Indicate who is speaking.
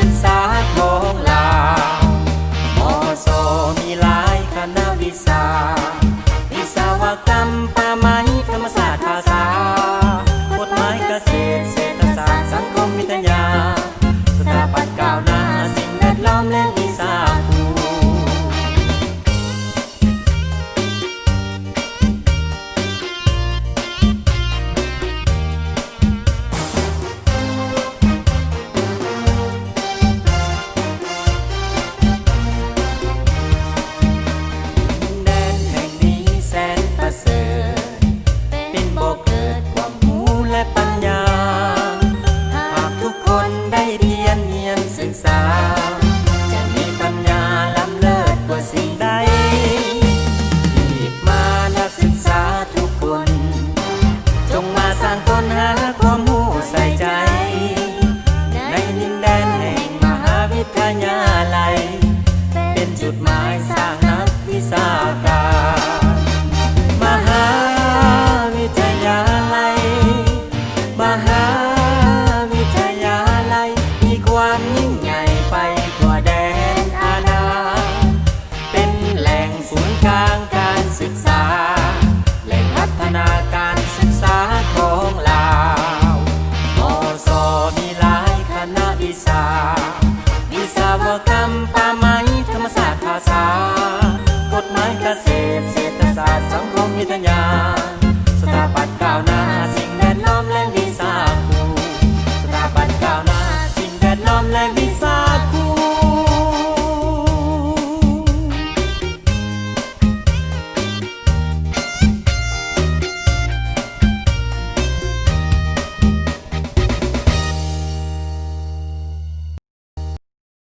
Speaker 1: ศึกษาของลาวมอสอมีหลายคณะวิชา จุดหมายสร้างนักวิชาการมหาวิทยาลัย มหาวิทยาลัย มีความยิ่งใหญ่ไปกว่าแดนอาณาเป็นแหล่งศูนย์กลางการศึกษาามของนิทยา